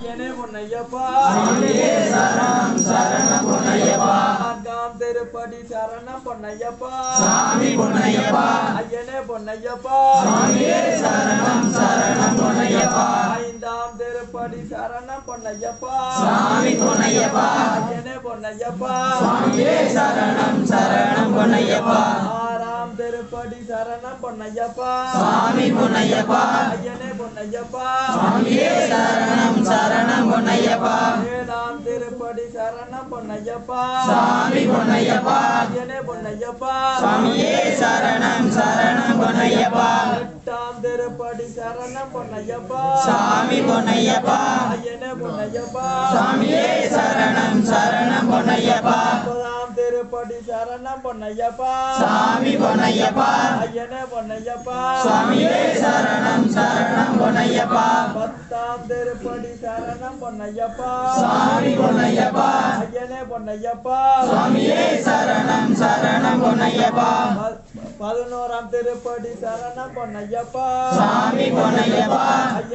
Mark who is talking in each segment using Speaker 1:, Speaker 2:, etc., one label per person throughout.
Speaker 1: ஐயனே பொன்னையப்பா.
Speaker 2: சரணம் சரணம் பொன்னையப்பா
Speaker 1: நான்காம் திருப்படி சரணம் பொன்னையப்பா.
Speaker 2: சாமி பொன்னையப்பா
Speaker 1: ஐயனே பொன்னையப்பா.
Speaker 2: சாமியே சரணம் சரணம் பொன்னையப்பா
Speaker 1: ஐந்தாம் திருப்படி சரணம் பொன்னையப்பா.
Speaker 2: சாமி பொன்னையப்பா
Speaker 1: ஐயனே பொன்னையப்பா
Speaker 2: சாமியே சரணம் சரணம் பொன்னையப்பா.
Speaker 1: திருப்படி சரணம் பொன்னையப்பா.
Speaker 2: சாமி பொன்னையப்பா.
Speaker 1: ஐயனே பொன்னையப்பா.
Speaker 2: சாமியே சரணம் சரணம் பொன்னையப்பா.
Speaker 1: ஏழாம் திருப்படி சரணம் பொன்னையப்பா.
Speaker 2: சாமி பொன்னையப்பா.
Speaker 1: ஐயனே பொன்னையப்பா.
Speaker 2: சாமியே சரணம் சரணம் பொன்னையப்பா.
Speaker 1: எட்டாம் திருப்படி சரணம் பொன்னையப்பா.
Speaker 2: சாமி பொன்னையப்பா.
Speaker 1: ஐயனே பொன்னையப்பா.
Speaker 2: சாமியே சரணம் சரணம் பொன்னையப்பா.
Speaker 1: திருப்படி சரணம் பொன்னையப்பா.
Speaker 2: சாமி பொன்னையப்பா.
Speaker 1: ஐயனே பொன்னையப்பா.
Speaker 2: சாமியே சரணம் சரணம் பொன்னையப்பா.
Speaker 1: பத்தாம் திருப்படி சரணம் பொன்னையப்பா.
Speaker 2: சாமி பொன்னையப்பா.
Speaker 1: ஐயனே பொன்னையப்பா.
Speaker 2: சாமியே சரணம் சரணம் பொன்னையப்பா.
Speaker 1: பதினோராம் திருப்படி சரணம் பொன்னையப்பா.
Speaker 2: சாமி பொன்னையப்பா.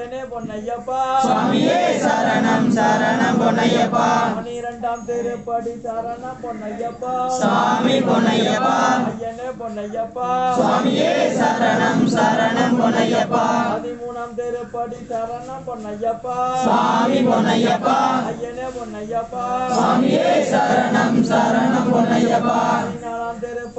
Speaker 1: ஐயனே பொன்னையப்பா.
Speaker 2: சாமியே சரணம் சரணம் பொன்னையப்பா.
Speaker 1: பனிரெண்டாம் திருப்படி சரணம் பொன்னையப்பா.
Speaker 2: சாமி பொன்னையப்பா.
Speaker 1: ஐயனே பொன்னையப்பா.
Speaker 2: சுவாமியே சரணம் சரணம் பொன்னையப்பா.
Speaker 1: பதிமூணாம் திருப்படி சரணம் பொன்னையப்பா.
Speaker 2: சுவாமி பொன்னையப்பா.
Speaker 1: ஐயனே பொன்னையப்பா.
Speaker 2: சுவாமியே சரணம் சரணம் பொன்னையப்பா.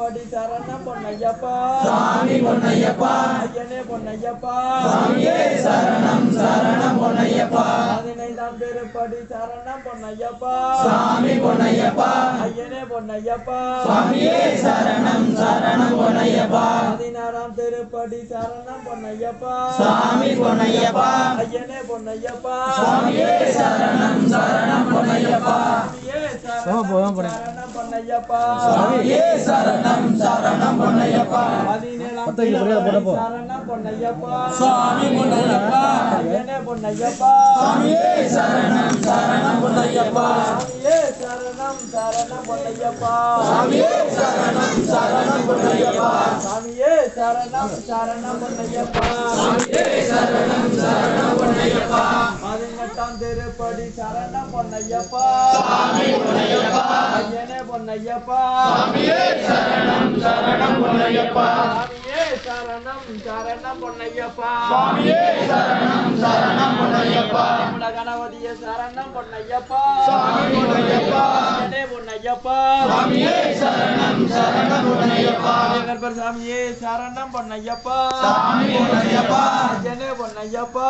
Speaker 1: திருப்படி சரணம் பொன்னையப்பா.
Speaker 2: சுவாமி பொன்னையப்பா.
Speaker 1: ஐயனே பொன்னையப்பா.
Speaker 2: சுவாமியே சரணம் சரணம் பொன்னையப்பா.
Speaker 1: பதினைந்தாம் திருப்படி சரணம் பொன்னையப்பா.
Speaker 2: சுவாமி பொன்னையப்பா.
Speaker 1: ஐயனே பொன்னையப்பா.
Speaker 2: சுவாமியே சரணம் சரணம் பொன்னையப்பா.
Speaker 1: பதினாறாம் திருப்படி சரணம் பொன்னையப்பா.
Speaker 2: சுவாமி பொன்னையப்பா.
Speaker 1: ஐயனே பொன்னையப்பா.
Speaker 2: சுவாமியே சரணம் சரணம் பொன்னையப்பா.
Speaker 1: ஐயே சரணம் சரணம்
Speaker 2: சரணம் சரணம் பொன்னையப்பா
Speaker 1: பதினேழாம் திருப்படி சரணம் பொன்னையப்பா
Speaker 2: சுவாமி பொன்னையப்பா சுவாமியே சரணம் சரணம் பொன்னையப்பா
Speaker 1: ஐயே சரணம் சரணம் பொன்னையப்பா.
Speaker 2: சுவாமியே சரணம் சரணம் பொன்னையப்பா.
Speaker 1: சாமியே சரணம் சரணம் பொன்னையப்பா.
Speaker 2: சுவாமியே சரணம் சரணம் பொன்னையப்பா.
Speaker 1: பதினெட்டாம் திருப்படி சரணம் பொன்னையப்பா.
Speaker 2: சுவாமி பொன்னையப்பா.
Speaker 1: ஐயனே பொன்னையப்பா.
Speaker 2: சுவாமியே சரணம் சரணம் பொன்னையப்பா.
Speaker 1: சாமியே சரணம் சரணம் பொன்னையப்பா.
Speaker 2: சுவாமியே சரணம் சரணம் பொன்னையப்பா.
Speaker 1: கணபதிய சரணம் பொன்னையப்பா.
Speaker 2: சுவாமி பொன்னையப்பா.
Speaker 1: பொன்னையப்பா
Speaker 2: சுவாமியே சரணம் சரணம் பொன்னையப்பா
Speaker 1: கர்ப்பர் சாமியே சரணம் பொன்னையப்பா.
Speaker 2: சுவாமி பொன்னையப்பா.
Speaker 1: ஐயனே பொன்னையப்பா.